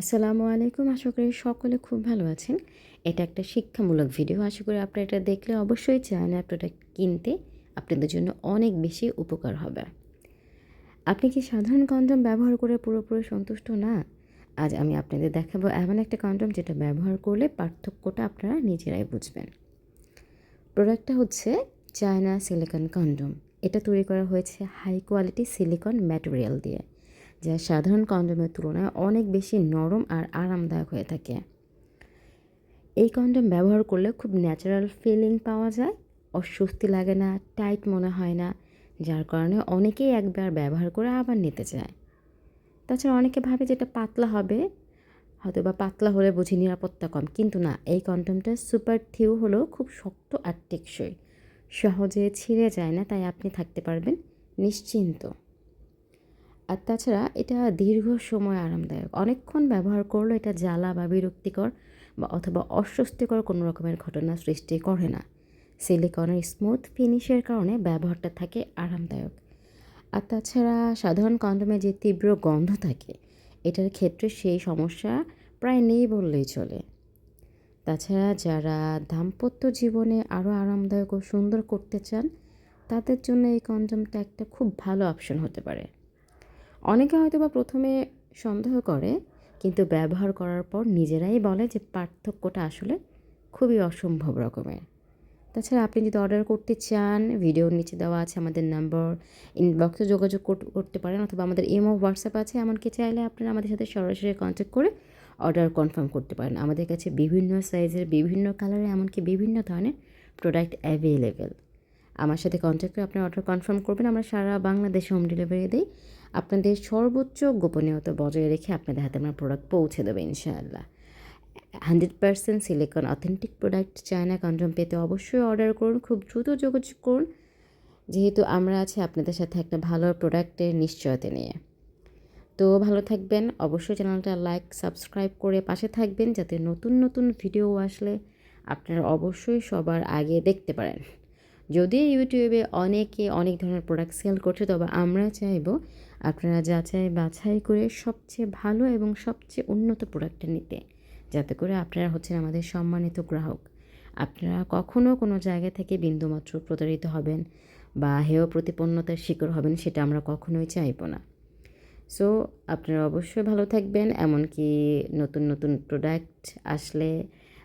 আসসালামু আলাইকুম। আশা করি সকলে খুব ভালো আছেন। এটা একটা শিক্ষামূলক ভিডিও। আশা করি আপনারা এটা দেখলে অবশ্যই চান প্রোডাক্ট কিনতে আপনাদের জন্য অনেক বেশি উপকার হবে। আপনি কি সাধারণ কন্ডম ব্যবহার করে পুরোপুরি সন্তুষ্ট না? আজ আমি আপনাদের দেখাবো এমন একটা কন্ডম যেটা ব্যবহার করলে পার্থক্যটা আপনারা নিজেরাই বুঝবেন। প্রোডাক্টটা হচ্ছে চায়না সিলিকন কন্ডম এটা তৈরি করা হয়েছে হাই কোয়ালিটি সিলিকন ম্যাটেরিয়াল দিয়ে। যা সাধারণ কন্ডমের তুলনায় অনেক বেশি নরম আর আরামদায়ক হয়ে থাকে। এই কন্ডম ব্যবহার করলে খুব ন্যাচারাল ফিলিং পাওয়া যায়, অস্বস্তি লাগে না টাইট মনে হয় না, যার কারণে অনেকেই একবার ব্যবহার করে আবার নিতে চায়। তাছাড়া অনেকে ভাবে যেটা পাতলা হবে হয়তো বা পাতলা হলে বুঝি নিরাপত্তা কম, কিন্তু না, এই কন্ডমটা সুপার থিউ হলেও খুব শক্ত আর টেকসই। সহজে ছিঁড়ে যায় না, তাই আপনি থাকতে পারবেন নিশ্চিন্ত। আর তাছাড়া এটা দীর্ঘ সময় আরামদায়ক। অনেকক্ষণ ব্যবহার করলেও এটা জ্বালা বা বিরক্তিকর বা অথবা অস্বস্তিকর কোনো রকমের ঘটনা সৃষ্টি করে না। সিলিকনের স্মুথ ফিনিশের কারণে ব্যবহারটা থাকে আরামদায়ক। আর তাছাড়া সাধারণ কন্ডমে যে তীব্র গন্ধ থাকে, এটার ক্ষেত্রে সেই সমস্যা প্রায় নেই বললেই চলে। তাছাড়া যারা দাম্পত্য জীবনে আরও আরামদায়ক ও সুন্দর করতে চান, তাদের জন্য এই কন্ডমটা একটা খুব ভালো অপশন হতে পারে। অনেকে হয়তো বা প্রথমে সন্দেহ করে, কিন্তু ব্যবহার করার পর নিজেরাই বলে যে পার্থক্যটা আসলে খুবই অসম্ভব রকমের। তাছাড়া আপনি যদি অর্ডার করতে চান, ভিডিওর নিচে দেওয়া আছে আমাদের নাম্বার ইনবক্সে যোগাযোগ করতে পারেন, অথবা আমাদের ইমো, হোয়াটসঅ্যাপ আছে, এমনকি চাইলে আপনারা আমাদের সাথে সরাসরি কন্ট্যাক্ট করে অর্ডার কনফার্ম করতে পারেন। আমাদের কাছে বিভিন্ন সাইজের বিভিন্ন কালারে এমনকি বিভিন্ন ধরনের প্রোডাক্ট অ্যাভেলেবেল আমার সাথে কন্ট্যাক্ট করে আপনার অর্ডার কনফার্ম করবেন। আমরা সারা বাংলাদেশে হোম ডেলিভারি দিই। আপনাদের সর্বোচ্চ গোপনীয়তা বজায় রেখে আপনাদের হাতে আমরা প্রোডাক্ট পৌঁছে দেবো, ইনশাআল্লাহ। Hundred percent silicon authentic product China condom পেতে অবশ্যই অর্ডার করুন, খুব দ্রুত যোগাযোগ করুন। যেহেতু আমরা আছি আপনাদের সাথে একটা ভালো প্রোডাক্টের নিশ্চয়তা নিয়ে। তো ভালো থাকবেন, অবশ্যই চ্যানেলটা লাইক সাবস্ক্রাইব করে পাশে থাকবেন, যাতে নতুন নতুন ভিডিও আসলে আপনারা অবশ্যই সবার আগে দেখতে পারেন। যদিও ইউটিউবে অনেকে অনেক ধরনের প্রোডাক্ট সেল করছে, তবে আমরা চাইব আপনারা যাচাই বাছাই করে সবচেয়ে ভালো এবং সবচেয়ে উন্নত প্রোডাক্টটা নিতে, যাতে করে আপনারা হচ্ছেন আমাদের সম্মানিত গ্রাহক। আপনারা কখনও কোনো জায়গা থেকে বিন্দুমাত্র প্রতারিত হবেন বা হেয় প্রতিপন্নতার শিকার হবেন, সেটা আমরা কখনোই চাইব না। সো আপনারা অবশ্যই ভালো থাকবেন, এমনকি নতুন নতুন প্রোডাক্ট আসলে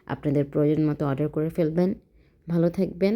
আপনাদের প্রয়োজন মতো অর্ডার করে ফেলবেন। ভালো থাকবেন।